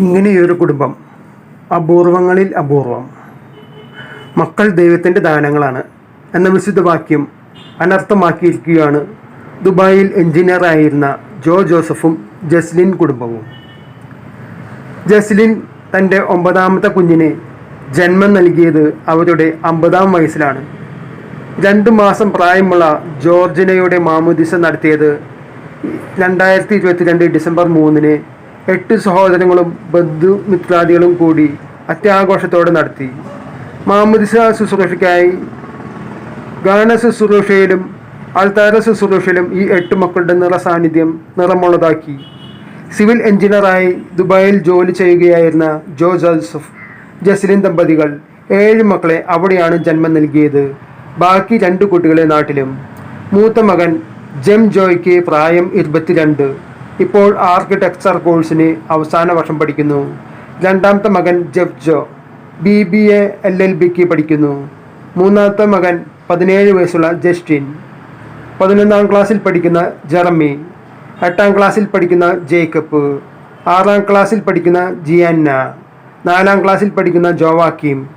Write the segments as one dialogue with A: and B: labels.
A: ഇങ്ങനെയൊരു കുടുംബം അപൂർവങ്ങളിൽ അപൂർവം. മക്കൾ ദൈവത്തിന്റെ ദാനങ്ങളാണ് എന്ന വിശുദ്ധ വാക്യം അനർത്ഥമാക്കിയിരിക്കുകയാണ് ദുബായിൽ എഞ്ചിനീയറായിരുന്ന ജോ ജോസഫും ജസ്ലിൻ കുടുംബവും. ജസ്ലിൻ തന്റെ ഒമ്പതാമത്തെ കുഞ്ഞിന് ജന്മം നൽകിയത് അവരുടെ അമ്പതാം വയസ്സിലാണ്. രണ്ടു മാസം പ്രായമുള്ള ജോർജിനയുടെ മാമുദിസ നടത്തിയത് രണ്ടായിരത്തി ഇരുപത്തിരണ്ട് ഡിസംബർ മൂന്നിന് എട്ട് സഹോദരങ്ങളും ബന്ധുമിത്രാദികളും കൂടി അത്യാഘോഷത്തോടെ നടത്തി. മാമുദിസ ശുശ്രൂഷയ്ക്കായി ഗാന ശുശ്രൂഷയിലും അൽത്താര ശുശ്രൂഷയിലും ഈ എട്ട് മക്കളുടെ നിറ സാന്നിധ്യം നിറമുള്ളതാക്കി. സിവിൽ എഞ്ചിനീയറായി ദുബായിൽ ജോലി ചെയ്യുകയായിരുന്ന ജോ ജോസഫ് ജസ്ലിൻ ദമ്പതികൾ ഏഴ് മക്കളെ അവിടെയാണ് ജന്മം നൽകിയത്. ബാക്കി രണ്ട് കുട്ടികളെ നാട്ടിലും. മൂത്ത മകൻ ജെം ജോയ്ക്ക് പ്രായം ഇരുപത്തിരണ്ട്. ഇപ്പോൾ ആർക്കിടെക്ചർ കോഴ്സിന് അവസാന വർഷം പഠിക്കുന്നു. രണ്ടാമത്തെ മകൻ Jeff Jo B B A L L ബിക്ക് പഠിക്കുന്നു. മൂന്നാമത്തെ മകൻ പതിനേഴ് വയസ്സുള്ള ജസ്റ്റിൻ. പതിനൊന്നാം ക്ലാസ്സിൽ പഠിക്കുന്ന ജെറമി. എട്ടാം ക്ലാസ്സിൽ പഠിക്കുന്ന ജേക്കബ്. ആറാം ക്ലാസ്സിൽ പഠിക്കുന്ന ജിയാന്ന. നാലാം ക്ലാസ്സിൽ പഠിക്കുന്ന ജോവാക്കിം.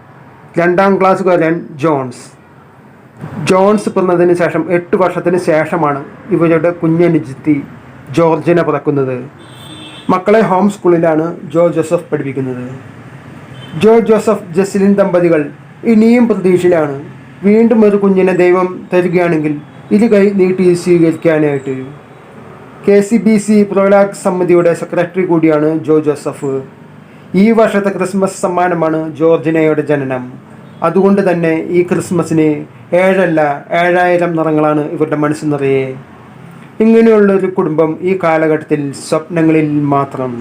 A: രണ്ടാം ക്ലാസ്സുകാരൻ ജോൺസ്. ജോൺസ് പിറന്നതിന് ശേഷം എട്ട് വർഷത്തിന് ശേഷമാണ് ഇവരുടെ കുഞ്ഞനുജിത്തി. ജോർജിന പിറക്കുന്നത്. മക്കളെ ഹോം സ്കൂളിലാണ് ജോ ജോസഫ് പഠിപ്പിക്കുന്നത്. ജോ ജോസഫ് ജസ്ലിൻ ദമ്പതികൾ ഇനിയും പ്രതീക്ഷയിലാണ്. വീണ്ടും ഒരു കുഞ്ഞിനെ ദൈവം തരികയാണെങ്കിൽ ഇത് കൈ നീട്ടി സ്വീകരിക്കാനായിട്ട്. കെ സി ബി സി പ്രോലാക് സമിതിയുടെ സെക്രട്ടറി കൂടിയാണ് ജോ ജോസഫ്. ഈ വർഷത്തെ ക്രിസ്മസ് സമ്മാനമാണ് ജോർജിനയുടെ ജനനം. അതുകൊണ്ട് തന്നെ ഈ ക്രിസ്മസിന് ഏഴല്ല ഏഴായിരം നിറങ്ങളാണ് ഇവരുടെ മനസ്സ് നിറയെ. ഇങ്ങനെയുള്ളൊരു കുടുംബം ഈ കാലഘട്ടത്തിൽ സ്വപ്നങ്ങളിൽ മാത്രം.